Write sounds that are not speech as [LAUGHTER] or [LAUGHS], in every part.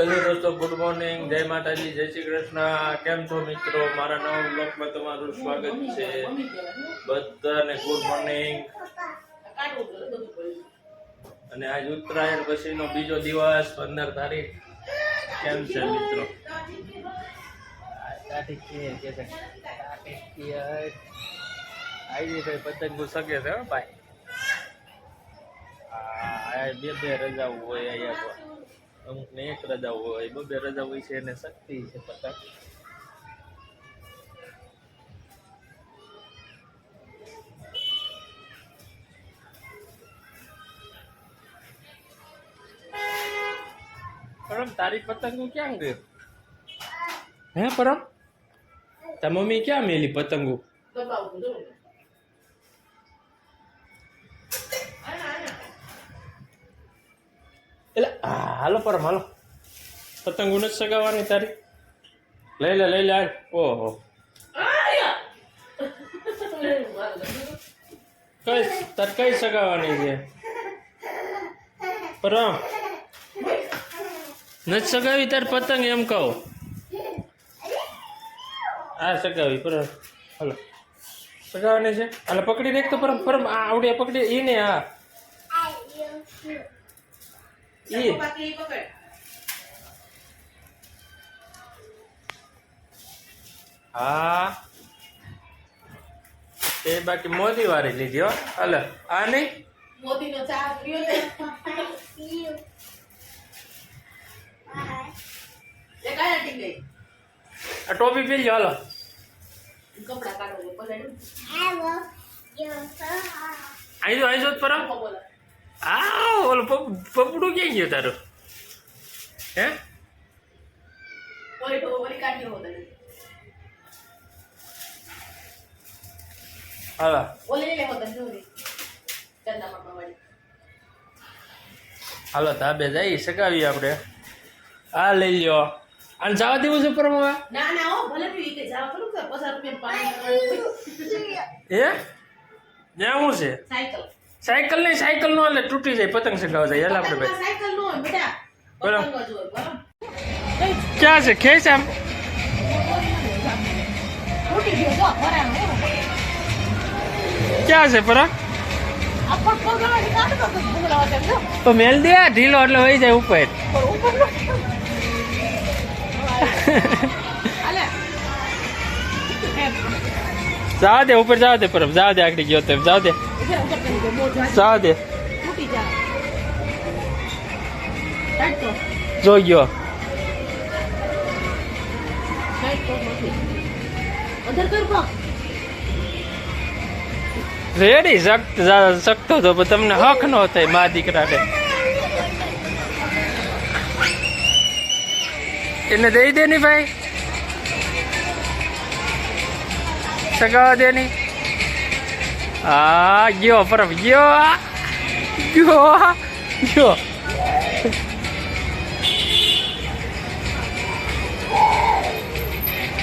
Hello દોસ્તો, good morning. જય માતાજી, જય શ્રી કૃષ્ણ. કેમ છો મિત્રો? મારા નવા બ્લોગમાં તમારું સ્વાગત છે. બધાને ગુડ મોર્નિંગ. અને આજ ઉત્તરાયણ પછીનો બીજો દિવસ, પંદર તારીખ. કેમ છે મિત્રો? આવી કઈ પતંગ શકે છે ભાઈ. બે બે રજાઓ હોય અહીંયા તો અમુક ને એક રજા હોય બબે રજા હોય છે એને શક્તિ છે પતંગ પરમ તારી પતંગો ક્યાં ગઈ હે પરમ તાર મમ્મી ક્યાં મેલી પતંગો એટલે હાલો પરમ, હાલો. પતંગ નથી સગાવાની તારી. લઈ લે લઈ લે ઓહો. કઈ, તાર કઈ સગાવાની છે? પરમ. નથી સગાવી તાર પતંગ એમ કહો. આ સગાવી, પરમ. હાલો. સગાવાની છે? હાલો, પકડી દેખ તો પરમ પરમ, આ આવડે પકડી. એ ને આ. ઈ હા. એ બાકી મોદી વાળી લીધી હો. હાલો. આ નહીં? ચા પીયો ને એ કયા ગઈ? આ ટોપી પહેરજો હાલો. કપડા કાઢો આઈ જો આઈ જો પરમ બોલો. આ ઓલો પપ- પપડું ક્યાં ગયો તારું? હે? હાલો. બે હાલો ધાબે જઈ સગાવી આપણે. આ લઈ લ્યો. અને જવા દેવું છે પરમા ના ના હો ભલે પી કે જાવ કરું કે પચાસ રૂપિયા પાણી. [LAUGHS] હે? જ્યાં શું છે? સાયકલ. સાયકલ નહીં સાયકલ નો એટલે તૂટી જાય પતંગ ચગાવવા જાય. એટલે આપણે ભાઈ. સાયકલ નો બેટા બરાબર. ક્યાં છે? ખેંચ આમ. ક્યાં છે કાઢો તો મેલ દે ઢીલો એટલે હોય જાય ઉપર. પર ઉપર [LAUGHS] જવા દે ઉપર જા દે પર જા દે આગળ ગયો તેમ જા દે કરી દો જો ગયો. રેડી સખ્ત સખતો તો પણ તમને હક નો થાય, મા દીકરાને. એને દઈ દે ને ભાઈ. સગાવા દે ની હા ગયો પરમ ગયો ગયો ગયો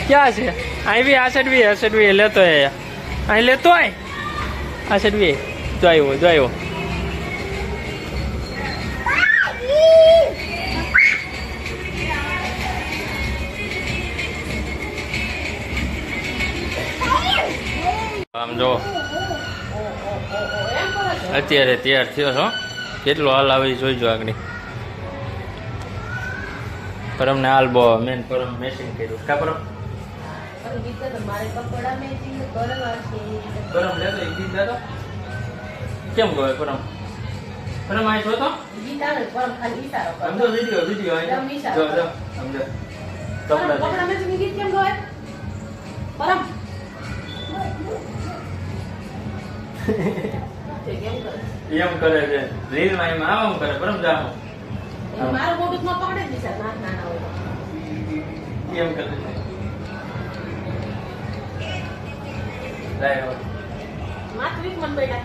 ક્યાં છે અહીં બી આ બી આ સાઈડ બી લેતો અહીં લેતો આ સાઈડ બી જો આવ્યો જો આવ્યો આમ જો. અત્યારે તૈયાર થયો છો. કેટલો હાલ આવે જોઈજો આગળ. પરમને હાલ બો મેન પરમ મેસિંગ કર્યું. કા પરમ? મેચિંગ કેમ ગયો પરમ? પરમ આ જો તો સમજો વિડિયો વિડિયો સમજો કેમ ગવાય પરમ. એમ કરે છે. રીલમાં એમ આમ કરે. પરમ જામો મારું મોઢું માં પકડે જ નિશાળ નાના નાના હોય. એમ કરે છે. લાય મન બેટા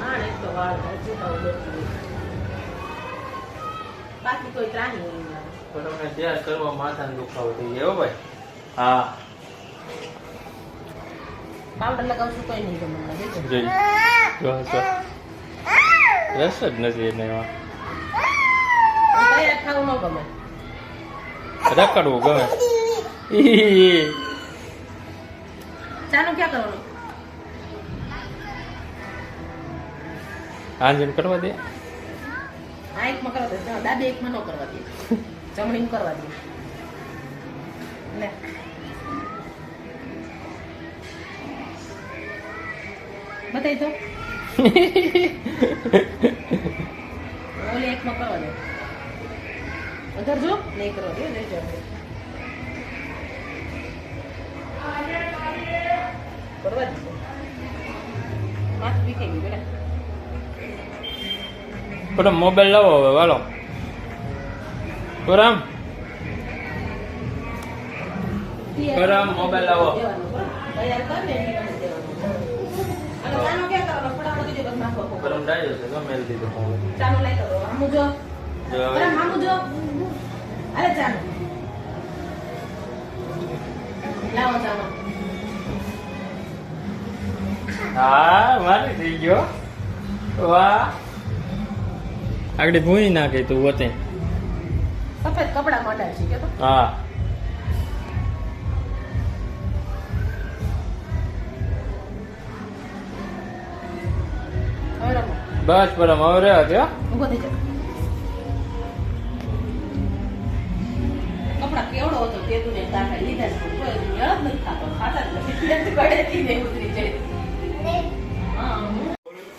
હા તો વાળ હજુ તો બાકી કોઈ નહીં લાગે. પરમને તૈયાર કરવા માથાનો દુખાવો થઈ ગયો ભાઈ. હા. પાવડર લગાવશું કોઈ નહીં ગમે મને જો રસ જ નથી એને એમાં. ખાવું ન ગમે? રખડવું ગમે. ઈ. ક્યાં કરવાનું? આંજન કરવા દે? આ એકમાં કરવા દે. દાદી એકમાં ન કરવા દે. જમણીમાં કરવા દે. લે. બતાવી તો. ઓલી એકમાં કરવા દે અધર જો. નહીં કરવા દે જાઓ કરવા દે માથું વિખાઈ ગયું બેટા. પણ મોબાઈલ લાવો હવે વાલો. બરામ બરામ મોબાઈલ લાવો. તૈયાર કર ને એની પાસે દેવાનું. અને ચાનો ક્યાં કરવાનો? ફટાફટ કીધું બસ નાખો. બરામ ડાયો છે ગમે એ દીધો ચાનો લઈ કરો. આમું જો. જો હવે જો. અરે ચાનો. લાવો ચાનો. હા મારી થઈ ગયો વાહ આગળ ભૂઈ નાખે તું વતે સફેદ કપડા માટે છે કે તો હા બસ પરમ હવે રહ્યો થયો ઊભો થઈ જાઓ. કપડાં કેવડો હતો તે તું ને તાકા લીધા છે પણ તોય તું યળ જ નથી ખાતો ખાતા નથી. એટલે કડેથી ને ઉતરી જાય.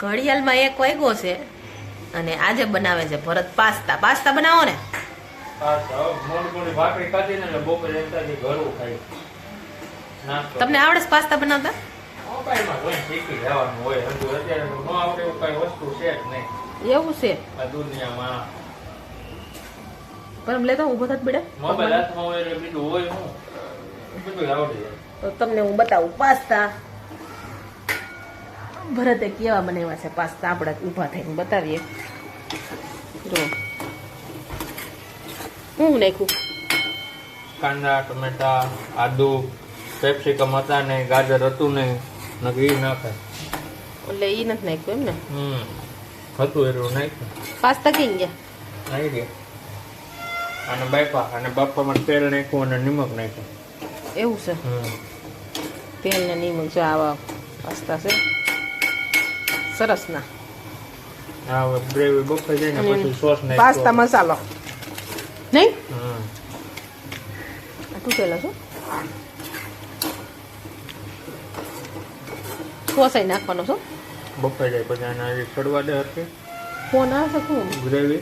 ઘડિયાળમાં એક વાગ્યો છે અને આજે બનાવે છે ભરત પાસ્તા. પાસ્તા બનાવો ને. તમને આવડે છે પાસ્તા બનાવતા? મોબાઈલમાં જોઈને શીખી જવાનું હોય. હજુ અત્યારે ન આવડે એવું કઈ વસ્તુ છે જ નહીં. એવું છે? આ દુનિયામાં. પરમ લેતો ઊભો થત બેટા? મોબાઈલ હાથમાં હોય એટલે બીજું હોય હું બધું આવડી. જાય તો તમને હું બતાવું પાસ્તા. ભરતે કેવા બનાવ્યા છે પાસ્તા? આપણે ઊભા થઈને બતાવીએ. જો. હું નાખ્યું? કાંદા ટમેટા આદુ પેપ્સિકમ હતા નહીં ગાજર હતું નહીં. ને ઘી નાખે એટલે ઈ નથી નાખ્યું એમ ને હમ હતું એટલું નાખ્યું પાસ્તા કઈ ગયા નાખી દે અને બાપા અને બાપામાં તેલ નાખ્યું અને નિમક નાખ્યું એવું છે હમ તેલ ને નિમક જો આવા પાસ્તા છે સરસ ના હવે ગ્રેવી બફાઈ જાય ને પછી સોસ પાસ્તા નાખ્યો મસાલો નહીં હમ તૂટેલો શું સોસાઈ નાખવાનો છો? બફાઈ જાય પછી આને આજે ચડવા દે હરખી. ફોન આવે છે શું? ગ્રેવી.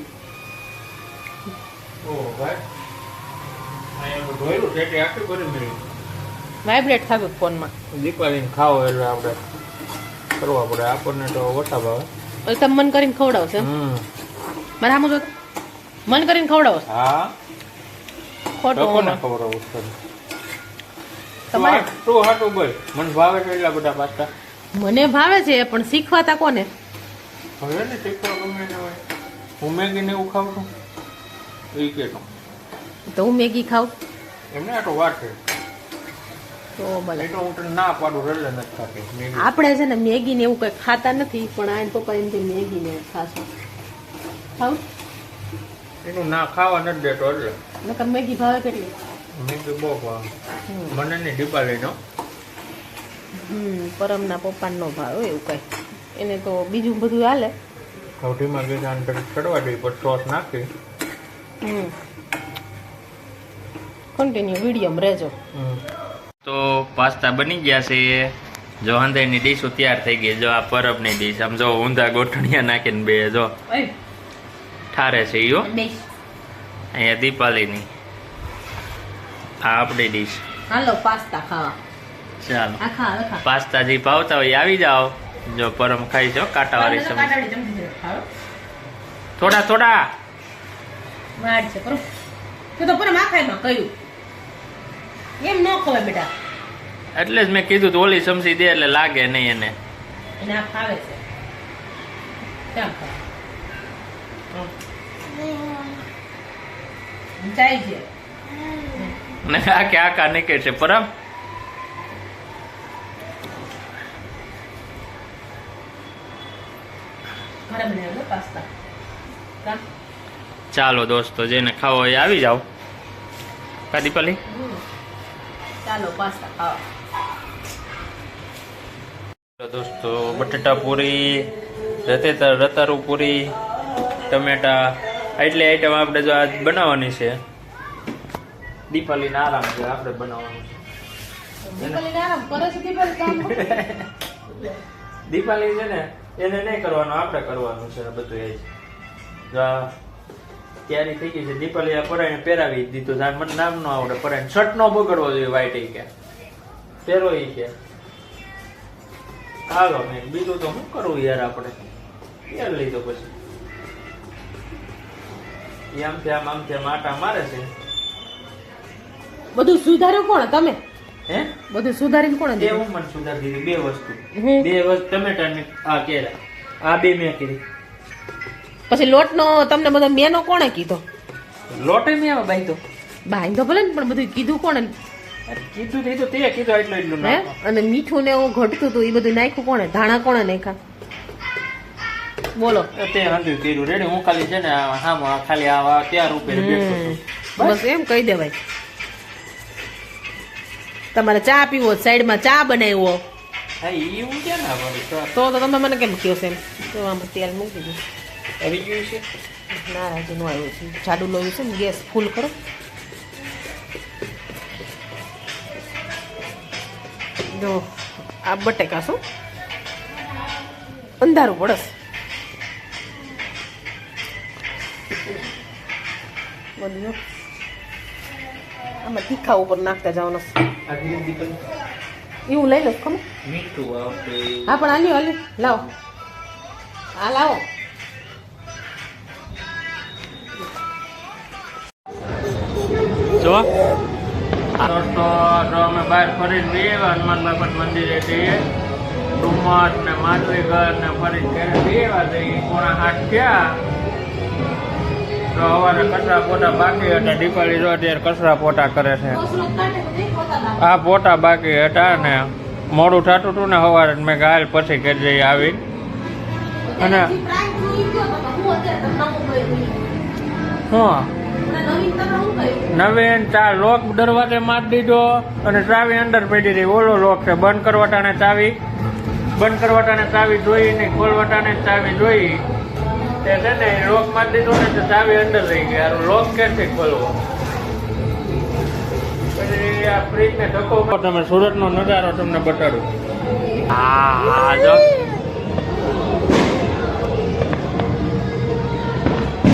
ભાઈ વાઇબ્રેટ થતું ફોનમાં. દીપાવીને ખાવો એટલે આપણે કરવા પડે. આપણને તો ઓછા ભાવે તમે મન કરીને ખવડાવશે હમ. મારે આમ જો મન કરીને ખવડાવો હા. ખોટું આવું છે તમારે? તું હાટું બોલ મને ભાવે છે એટલા બધા પાસ્તા મને ભાવે છે પણ શીખવાતા કોને? હવે ને શીખવા ગમે ને હોય. હું મેગી ને એવું ખાઉં છું. એ કે તો. હું મેગી ખાઉં? એમને આ તો વાત છે. તો ભલે. તો હું ના પાડું એટલે નથી ખાતી આપણે છે ને મેગી ને એવું કઈ ખાતા નથી પણ આ પપ્પા એમ કે મેગી ને ખાશું. ખાવ એનું ના ખાવા નથી દેતો એટલે. મેગી ભાવે કેટલી? મેગી બહુ ભાવે. મને નહીં ડીબા લઈ હમ પરમના પપ્પાનો ભાવ એવું કઈ. એને તો બીજું બધું હાલે. સૌથીમાં ગઈ જાણ ચડવા દઈ પર સોસ નાખી. હમ. કન્ટિન્યુ વિડીયોમાં રહેજો. તો પાસ્તા બની ગયા છે. જો હંધાઈની ડીશો તૈયાર થઈ ગઈ જો આ પરબની ડીશ આમ જો ઊંધા ગોઠણિયા નાખીને બે જો. ઠારે છે ઈયો. અહીંયા દીપાલીની. આ આપણી ડીશ. હાલો પાસ્તા ખાવા. ચાલો. પાસ્તા જે ભાવતા હોય આવી જાઓ. જો પરમ ખાઈ જો કાંટાવાળી સમજ ખાઓ. થોડા થોડા. વાડ છે પરમ તો તો પરમ આખાઈમાં કહ્યું એમ ન ખવાય બેટા. એટલે જ મેં કીધું તો ઓલી સમસી દે એટલે લાગે નહીં એને. એને આ ફાવે છે. ક્યાં ખાવ જાય છે. અને આખે આખા નીકળે છે પરમ મારે બનાવ્યો પાસ્તા કા ચાલો દોસ્તો જેને ખાવો એ આવી જાઓ. કા દીપાલી? ચાલો પાસ્તા દોસ્તો બટાટા પૂરી રતેતર રતારુ પૂરી ટમેટા એટલી આઈટમ આપણે જો આજ બનાવવાની છે. દીપાલીને આરામ છે આપણે બનાવવાનું છે. દીપાલી છે ને એને નહીં કરવાનું આપણે કરવાનું છે બધું એ જ. તૈયારી થઈ ગઈ છે. દીપાલી પરાઈને પહેરાવી દીધું છે. મને નામ નો આવડે પરાઈને. શર્ટ નો બગડવો જોઈએ વાઈટ એ કે. પહેરો એ કે. હાલો મેં બીજું તો શું કરવું યાર આપણે? પહેર લીધો પછી. ઈ છે આમ આમ છે આટા મારે છે. બધું સુધાર્યું કોણ? તમે? હે? બધું સુધારીને કોણ બે હું મને સુધારી દીધી. બે વસ્તુ. બે વસ્તુ. ટમેટા ને આ કેરા આ બે મેં કરી. પછી લોટનો તમને બધો મેનો કોણે કીધો? લોટે મેં આવે બાઈ તો. ભલે ને પણ બધું કીધું કોણે? કીધું તે તો કીધું એટલું એટલું હે? અને મીઠું ને એવું ઘટતું હતું એ બધું નાખ્યું કોણે? ધાણા કોણે નાખ્યા? બોલો. તે હંધું કર્યું. રેડી હું ખાલી છે ને હા ખાલી આ ત્યાં. છું. બસ એમ કહી દેવાય. તમારે ચા પીવો સાઈડમાં ચા બનાવ્યો. તો તમે મને કેમ કહો છે તો આમાં તેલ મૂકી દીધું આવી ગયું છે. ના રાજુ નું આવ્યું છે. જાડું લોયું છે ને ગેસ ફૂલ કરો. જો આ બટેકા શું? અંધારું પડસ. બધું આમાં તીખા ઉપર નાખતા જવાનું. એવું લઈ લો ખબર હા પણ આલ્યું આલ્યો લાવો. હા લાવો. જો. દોસ્તો જો અમે બહાર ફરીને બે હનુમાન બાપત મંદિરે જઈએ. ડુમસ ને માધવીગઢ ને ફરી ઘરે બે વાર જઈએ પોણા હાથ થયા. તો સવારે કચરા પોતા બાકી હતા દીપાવલી જો અત્યારે કચરા પોતા કરે છે. આ પોતા બાકી હતા ને મોડું થતું હતું ને સવારે મેં ગાયલ પછી ઘરે જઈ આવી અને હા. નવીન ચા લોક દરવાજે મારી દીધો અને ચાવી અંદર પડી રહી. ઓલો લોક છે. બંધ કરવાટાને ચાવી. બંધ કરવાટાને ચાવી જોઈ ને ખોલવાટાને ચાવી જોઈ. તે છે ને લોક મારી દીધો ને તો ચાવી અંદર રહી ગઈ. હારું લોક ક્યાંથી ખોલવો? પછી આ ફ્રીજ ને ધક્કો. તમે સુરત નો નજારો તમને બતાડું. હા હા, જો.